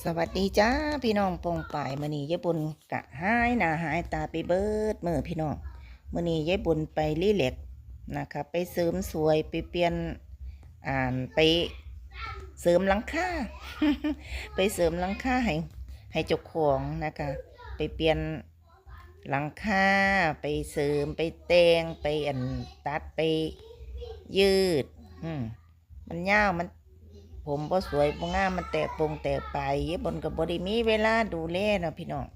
สวัสดีจ้าพี่น้องปองป่ายมือนี้ยายบุญกะหายหน้าหายตาไปเบิดมือพี่น้องมือนี้ยายบุญไปรีเล็กนะคะไปเสริมสวยไปเปลี่ยนอ่านไปเสริมหลังคาไปเสริมหลังคาให้ให้เจ้าของนะคะไปเปลี่ยนหลังคาไปเสริมไปแต่งไปอันตัดไปยืด อืมมันยาวมัน ผมบ่สวยบ่งามมันแตกปงแตกไปเย็บบนกับบได้มีเวลาดูแลเนาะพี่น้อง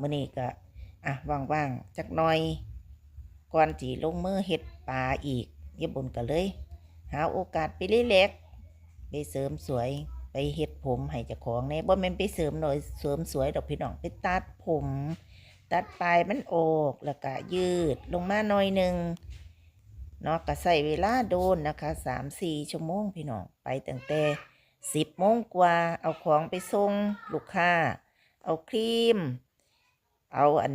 มื้อนี้ก็อะว่างๆจักหน่อยก่อนสิลงมือเฮ็ดปลาอีก เย็บบนก็เลย หาโอกาสไปรีแลกไปเสริมสวยไปเฮ็ดผมให้เจ้าของแหน่บ่แม่นไปเสริมหน่อยเสริมสวยดอกพี่น้องไปตัดผม ตัดปลายมันออกแล้วก็ยืดลงมาหน่อยหนึง เนาะก็ใส่เวลาโดนนะคะสามสี่ชั่วโมงพี่น้องไปตั้งแต่สิบโมงกว่า เอาของไปส่งลูกค้า เอาครีม เอาอัน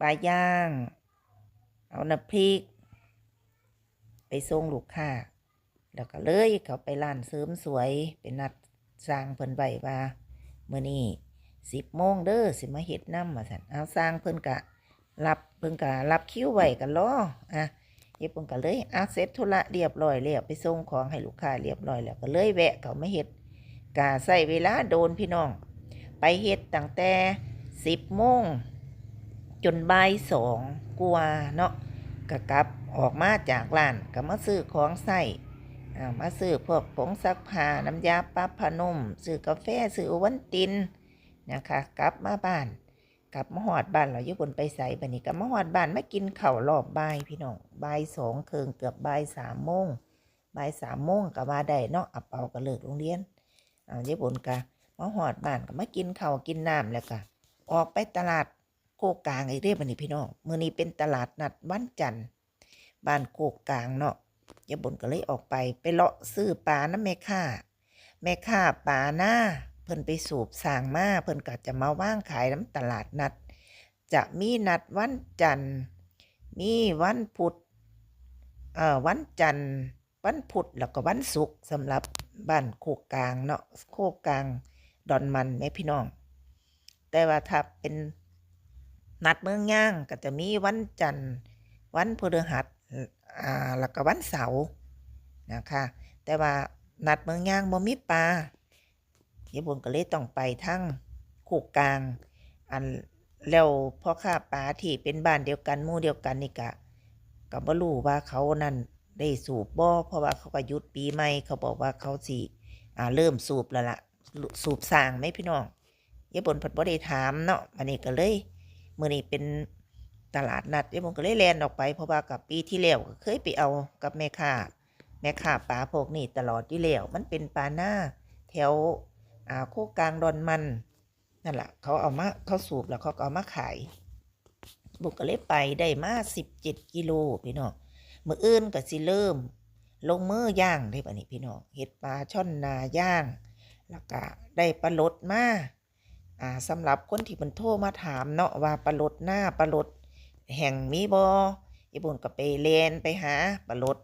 ปลาย่าง เอาน้ำพริก ไปส่งลูกค้า แล้วก็เลยเขาไปร้านเสริมสวยเป็นนัดสร้างเพิ่นไว้ว่าเมื่อนี้สิบโมงเด้อสิมาเฮ็ดน้ำมาสันเอาสร้างเพิ่นกะรับเพิ่นกะรับคิ้วไว้กันล้ออะ เย็บเพิ่นก็เลยอาเสร็จธุระเรียบร้อยแล้วไปส่งของให้ลูกค้าเรียบร้อยแล้วก็เลยแวะเขามาเฮ็ดกาใส่เวลาโดนพี่น้อง ไปเฮ็ดตั้งแต่สิบโมงจนบ่ายสองกว่าเนาะก็กลับออกมาจากร้านก็มาซื้อของใส่มาซื้อพวกผงซักผ้าน้ำยาปรับผ้านุ่มซื้อกาแฟซื้อวันตินนะคะ กลับมาบ้าน กลับมาหอดบ้านเราอยู่บนไปใส่บันนี้กลับมาหอดบ้านมากินข้าวรอบบ่ายพี่น้องบ่ายสองเคิงเกือบบ่ายสามโมงบ่ายสามโมงก็มาได้เนาะอับเปาก็เลิกโรงเรียนเอาอยู่บนกะมาหอดบ้านก็มากินข้าวกินน้ำแล้วก็ออกไปตลาดโคกกลางอีกเรียบันนี้พี่น้องมือนี้เป็นตลาดนัดวันจันทร์บ้านโคกกลางเนาะยายบนก็เลยออกไป ไปเลาะซื้อปลาน้ำแม่ค่าแม่ค้าปลาหน้า พิ่นไปสูบสางมาเพิ่นก็จะมาว่างขายน้ำตลาดนัด จะมีนัดวันจันทร์ มีวันพุธเอ่อวันจันทร์ วันพุธแล้วก็วันศุกร์สำหรับบ้านโคกกลางเนาะโคกกลางดอนมันแม่พี่น้อง แต่ว่าถ้าเป็นนัดเมืองย่างก็จะมีวันจันทร์ วันพฤหัสอ่าแล้วก็วันเสาร์นะคะแต่ว่านัดเมืองย่างบ่มีปลา เยายบุญก็เลยต้องไปทั้งโคกกลาง อันแล้วพ่อค้าปลาที่เป็นบ้านเดียวกันมู่เดียวกันนี่กะก็บ่รู้ว่าเขานั่นได้สูบบ่เพราะว่าเขาก็ยุดปีใหม่เขาบอกว่าเขาสิอ่าเริ่มสูบแล้วล่ะสูบสางไหมพี่น้องยายบนเพัดบ่ได้ถามเนาะอันนี้ก็เลยมื้อนี้เป็นตลาดนัดยายบนก็เลยแลนออกไป เพราะว่ากับปีที่แล้วก็เคยไปเอากับแม่ค้าแม่ค้าปลาพวกนี้ตลอดที่แล้วมันเป็นปลาหน้าแถว อ่าโคกลางดอนมันนั่นแหละเขาเอามาเขาสูบแล้วเขาก็เอามาขาย บุกก็เลยไปได้มาสิบเจ็ดกิโลพี่น้องมืออื่นก็สิเริ่ม ลงมือย่างได้ปะนี่พี่น้องเห็ดปลาช่อนนาย่าง แล้วก็ได้ปลาลดมาอ่าสำหรับคนที่มันโทรมาถามเนาะว่าปลาลดหน้าปลาลดแห่งมีบอญี่ปุ่นก็ไปเลนไปหาปลาลด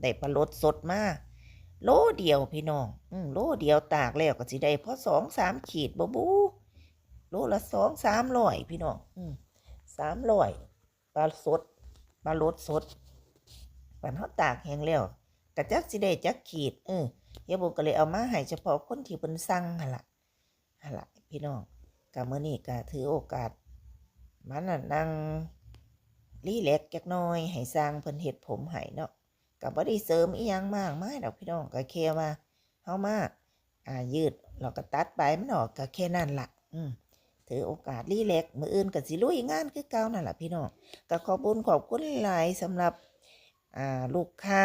ได้ปลาลดสดมา โลเดียวพี่น้องอืโลเดียวตากแล้วก็สิได้พอสองสามขีดบบูโลละสองสามร้อยพี่น้องอืสามร้อยปลาสดปลาลดสดปันเขาตากแห้งแล้วกระจักสิได้จักขีด เออเฮียบุก็เลยเอามาให้เฉพาะคนที่เป็นสั่งหั่นละหั่นละพี่น้องกับมื่อนี้ก็ถือโอกาสมันนั่งรีแลกจักน้อยให้สร้างเพิ่นเฮ็ดผมให้เนาะ กับบ่ได้เสริมอีหยังมากมายดอกพี่น้องก็แค่ว่าเฮามาอ่ายืดแล้วก็ตัดไปมันออกก็แค่นั้นล่ะ อืมถือโอกาสรีแลกมืออื่นกับสิลุยงานคือเก่านั่นแหละพี่น้องก็ขอบคุญขอบคุณหลายสำหรับอ่าลูกค้า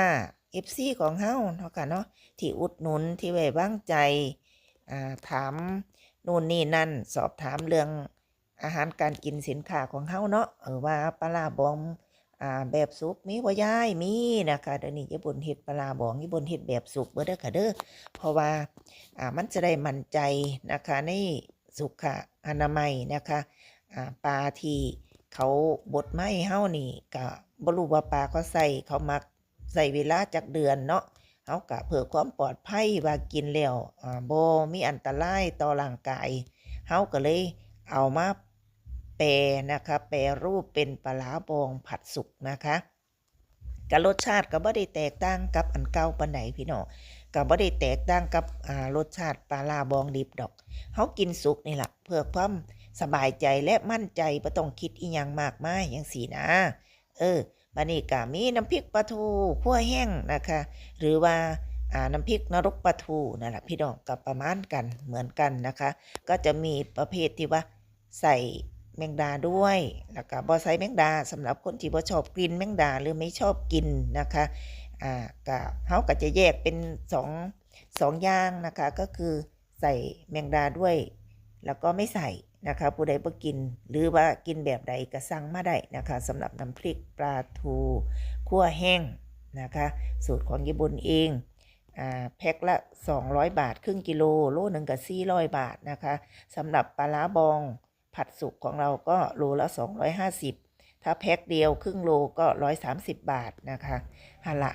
FC ของเฮาเนาะค่ะเนาะที่อุดหนุนที่ไว้วางใจอ่าถามนู่นนี่นั่น สอบถามเรื่องอาหารการกินสินค้าของเฮาเนาะเออว่าปลาร้าบอง อ่าแบบสุกมีบ่ยายมีนะคะเดี๋ยวนี้ญี่ปุ่นเฮ็ดปลาบองญี่ปุ่นเฮ็ดแบบสุกเบิดเด้อค่ะเด้อเพราะว่าอ่ามันจะได้มั่นใจนะคะในสุขอนามัยนะคะอ่าปลาที่เขาบดไม้เฮ้านี่ก็บรู้ว่าปลาเขาใส่เขามักใส่เวลาจากเดือนเนาะเฮากะเพื่อความปลอดภัยว่ากินแล้วอ่าบ่มีอันตรายต่อร่างกายเฮาก็เลยเอามา แปรนะคะ แปรรูปเป็นปลาร้าบองผัดสุกนะคะก็รสชาติก็บ่ได้แตกต่างกับอันเก่าปานใดพี่น้องก็บ่ได้แตกต่างกับรสชาติปลาร้าบองดิบดอกเฮากินสุกนี่แหละเพื่อความสบายใจและมั่นใจบ่ต้องคิดอีหยังมากมายจังซี่นะ เออบัดนี้ก็มีน้ำพริกปลาทูคั่วแห้งนะคะ หรือว่าอ่าน้ำพริกนรกปลาทูนั่นแหละพี่น้องกับประมาณกันเหมือนกันนะคะ ก็จะมีประเภทที่ว่าใส่ แมงดาด้วย แล้วก็บ่ใส่แมงดาสำหรับคนที่บ่ชอบกินแมงดาหรือไม่ชอบกินนะคะอ่าก็เฮาก็จะแยกเป็นสองสองอย่างนะคะก็คือใส่แมงดาด้วย แล้วก็ไม่ใส่นะคะผู้ใดบ่กินหรือว่ากินแบบใดก็สั่งมาได้นะคะสำหรับน้ำพริกปลาทูคั่วแห้งนะคะสูตรของญี่ปุ่นเองอ่าแพ็คละ 200 บาท ครึ่งกิโลโลหนึ่งกับ400 บาทนะคะสำหรับปลาล้าบอง ผัดสุกของเราก็โลละ 250 ถ้าแพ็คเดียวครึ่งโลก็ 130 บาทนะคะฮะละ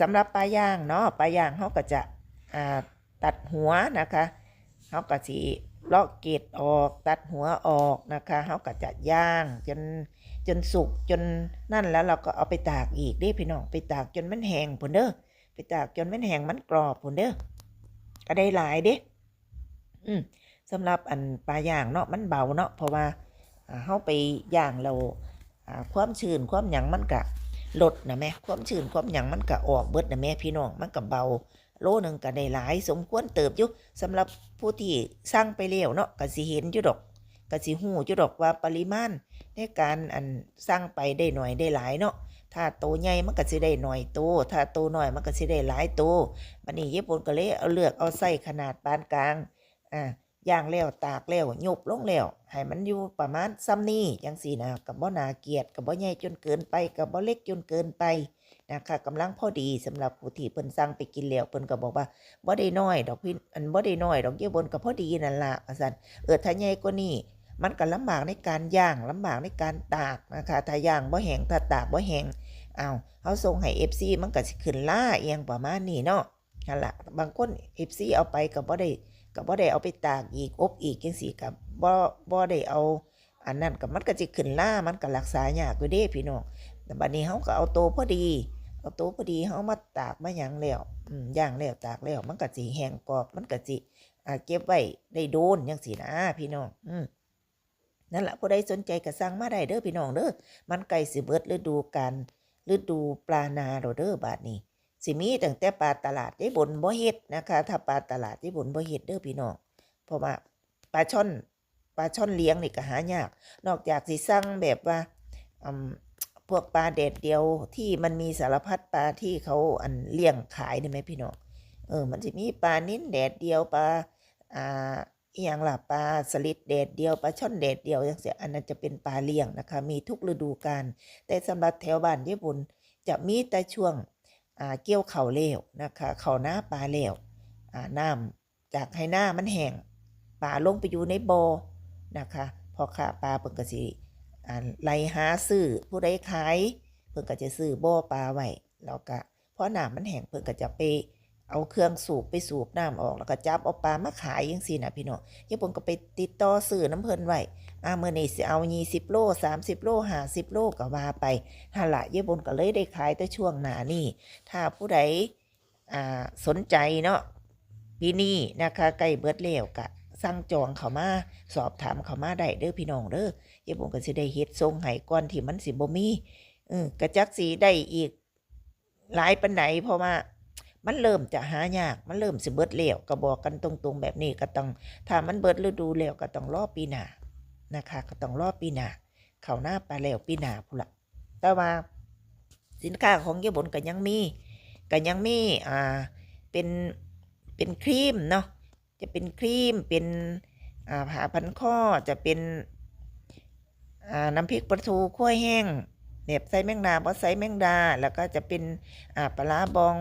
สำหรับปลาย่างเนาะปลาย่างเขาก็จะตัดหัวนะคะเขาก็สิเลาะเกล็ดออกตัดหัวออกนะคะเขาก็จะย่างจนจนสุกจนนั่นแล้วเราก็เอาไปตากอีกด้พี่น้องไปตากจนมันแห้งพุ่นเด้อไปตากจนมันแห้งมันกรอบพุ่นเด้อก็ได้หลายเด้อืม สำหรับอันปลาย่างเนาะมันเบาเนาะเพราะว่าอ่าเฮาไปย่างเราความชื้นความหยังมันก็ลดนะแม่ความชื้นความหยังมันก็ออกเบิดนะแม่พี่น้องมันก็เบาโลหนึงก็ได้หลายสมควรเติบอยู่สำหรับผู้ที่สั่งไปแล้วเนาะก็สิเห็นอยู่ดอกก็สิฮู้อยู่ดอกว่าปริมาณในการอันสร้างไปได้หน่อยได้หลายเนาะถ้าโตใหญ่มันก็สิได้หน่อยโตถ้าโตหน้อยมันก็สิได้หลายโตบัดนี้ญี่ปุ่นก็เลยเอาเลือกเอาไส้ขนาดปานกลางอ่า ย่างแล้วตากแล้วหยุบลงแล้วให้มันอยู่ประมาณซ้ำนี้จังซี่นะกับบ่นาเกลียดกับบ่ใหญ่จนเกินไปกับบ่เล็กจนเกินไปนะคะกำลังพอดีสำหรับผู้ที่เพิ่นสั่งไปกินแล้วเพิ่นก็บอกว่าบ่ได้น้อยดอกพี่อันบ่ได้น้อยดอกญี่ปุ่นก็พอดีนั่นล่ะว่าซั่นเออถ้าใหญ่กว่านี้มันก็ลำบากในการย่างลำบากในการตากนะคะถ้าย่างบ่แห้งถ้าตากบ่แห้งอ้าเขาส่งให้ FC มันก็สิขึ้นล่าเอียงประมาณนี้เนาะนั่นละบางคน FC เอาไปก็บ่ได้ ก็บ่ได้เอาไปตากอีกอบอีกจังซี่ก็บ่บ่ได้เอา อันนั้นก็มันก็สิขึ้นล่ามันก็รักษายากอยู่เด้พี่น้องแต่บัดนี้เฮาก็เอาโตพอดีเอาโตพอดีเฮามาตากมาหยังแล้วอืมย่างแล้วตากแล้วมันก็สิแห้งกรอบมันก็สิอ่าเก็บไว้ได้โดนจังซี่นะพี่น้องอืมนั่นแหละผู้ใดสนใจก็สั่งมาได้เด้อพี่น้องเด้อมันใกล้สิเบิดฤดูกาลฤดูปลานาโรเด้อบาดนี้ สิมีตั้งแต่ปลาตลาดได้บนบ่เฮ็ดนะคะ ถ้าปลาตลาดได้บนบ่เฮ็ดเด้อพี่น้องเพราะว่าปลาช่อนปลาช่อนเลี้ยงนี่ก็หายาก นอกจากสิสั่งแบบว่าพวกปลาแดดเดียวที่มันมีสารพัดปลาที่เขาอันเลี้ยงขายได้ไหมพี่น้องเออมันจะมีปลานิ้นแดดเดียวปลาอ่าอย่างล่ะปลาสลิดแดดเดียวปลาช่อนแดดเดียวอย่างเสียอันนั้นจะเป็นปลาเลี้ยงนะคะ มีทุกฤดูกาลแต่สำหรับแถวบ้านญี่ปุ่นจะมีแต่ช่วง เกี่ยวเข่าเลวนะคะเข่าหน้าปลาเลวน้ำจากให้หน้ามันแห้งปลาลงไปอยู่ในบ่อนะคะพอขาปลาเพิ่นก็สิไล่หาซื้อผู้ใดขายเพิ่นก็จะซื้อบ่อปลาไว้แล้วก็พอน้ำมันแห้งเพิ่นก็จะไป เอาเครื่องสูบไปสูบน้ำออกแล้วก็จับเอาปลามาขายจังซี่นะพี่น้องยายปนก็ไปติดต่อซื้อน้ำเพิ่นไว้อ่ามื้อนี้สิเอา20โล30โล50โลก็ว่าไปหั่นล่ะยายปนก็เลยได้ขายแต่ช่วงหนานี้ถ้าผู้ใดอ่าสนใจเนาะปีนี้นะคะใกล้เบิดแล้วก็สั่งจองเขามาสอบถามเขามาได้เด้อพี่น้องเด้อยายปนก็สิได้เฮ็ดส่งให้ก่อนที่มันสิบ่มีเออกระจักสิได้อีกหลายปานใดเพราะว่า มันเริ่มจะหายาก มันเริ่มสิเบิดแล้วก็บอกกันตรงๆแบบนี้ก็ต้องถ้ามันเบิดฤดูแล้วก็ต้องรอปีหน้านะคะ ก็ต้องรอปีหน้าเข้าหน้าไปแล้วปีหน้าพุ่นละแต่ว่าสินค้าของญี่ปุ่นก็ยังมีก็ยังมีอ่าเป็นเป็นครีมเนาะจะเป็นครีมเป็นอ่าผ้าพันข้อจะเป็นอ่าน้ำพริกปลาทูคั่วแห้งแบบใส่แมงดาบ่ใส่แมงดา แล้วก็จะเป็นอ่าปลาบอง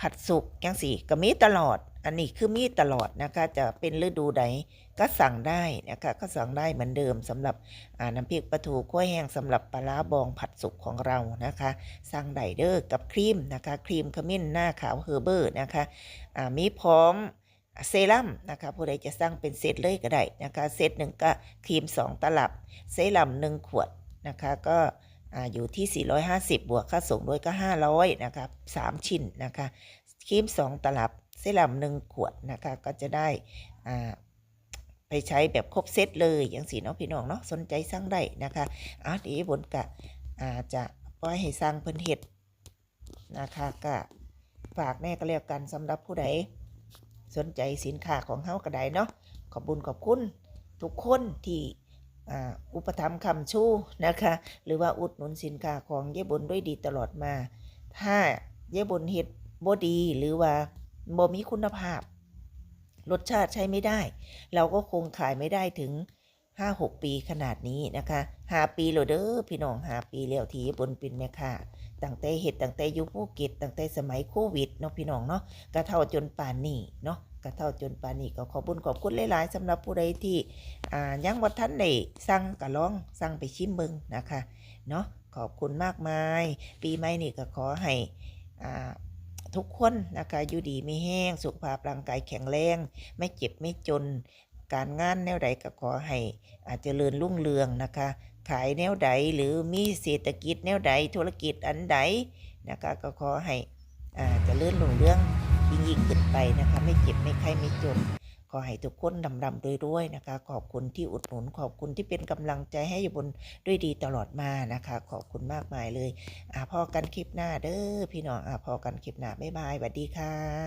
ผัดสุกจังสี่ก็มีตลอด อันนี้คือมีตลอดนะคะจะเป็นฤดูใดก็สั่งได้นะคะก็สั่งได้เหมือนเดิมสำหรับน้ำพริกปลาทูกล้วยแห้งสำหรับปลาร้าบองผัดสุกของเรานะคะสั่งไดเดอร์กับครีมนะคะครีมขมิ้นหน้าขาวเฮอร์เบอร์นะคะมีพร้อมเซรั่มนะคะผู้ใดจะสั่งเป็นเซตเลยก็ได้นะคะเซตหนึ่งก็ครีม 2 ตลับ เซรั่ม1ขวดนะคะก็ อยู่ที่ 450 บวกค่าส่งด้วยก็ 500 นะคะ3ชิ้นนะคะครีม 2 ตลับเซรั่ม1ขวดนะคะก็จะได้ไปใช้แบบครบเซตเลยอย่างสีเนาะพี่น้องเนาะสนใจสั่งได้นะคะอะเดีบนกะอาจะปล่อยให้สั่งเพิ่นเฮ็ดนะคะก็ฝากแน่ก็แล้วกันสำหรับผู้ใดสนใจสินค้าของเฮาก็ได้เนาะขอบบุญขอบคุณทุกคนที่ อุปถัมภ์คำชู้นะคะ หรือว่าอุดหนุนสินค้าของเย่บนด้วยดีตลอดมา ถ้าเย่บนเฮ็ดบ่ดี หรือว่าบ่มีคุณภาพ รสชาติใช้ไม่ได้ เราก็คงขายไม่ได้ถึง 5-6 ปีขนาดนี้นะคะ5ปีแล้วเด้อพี่น้อง5ปีแล้วที่เย่บนเป็นแม่ค้าตั้งแต่เฮ็ดตั้งแต่ยู่ภูเก็ตตั้งแต่สมัยโควิดเนาะพี่น้องเนาะกระเท่าจนป่านนี้เนาะ กระเท่าจนปานนี้ก็ขอบคุญขอบคุณหลายๆสำหรับผู้ใดที่ยังบ่ทันได้สั่งก็ลองสั่งไปชิมเบิงนะคะเนาะขอบคุณมากมาย ปีใหม่นี่ก็ขอให้ทุกคนนะคะอยู่ดีไม่แห้ง สุขภาพร่างกายแข็งแรง ไม่เจ็บไม่จน การงานแนวใดก็ขอให้อาจจะเจริญรุ่งเรืองนะคะ ขายแนวใดหรือมีเศรษฐกิจแนวใดธุรกิจอันใดนะคะก็ขอให้อ่าเจริญรุ่งเรือง ยิ่งยิ่งขึ้นไปนะคะ ไม่เจ็บไม่ไข้ไม่จน ขอให้ทุกคนดำดำรวยๆนะคะ ขอบคุณที่อุดหนุน ขอบคุณที่เป็นกำลังใจให้อยู่บนด้วยดีตลอดมานะคะ ขอบคุณมากมายเลยอ่าพอกันคลิปหน้าเด้อพี่น้องอ่าพอกันคลิปหน้าบ๊ายบายสวัสดีค่ะ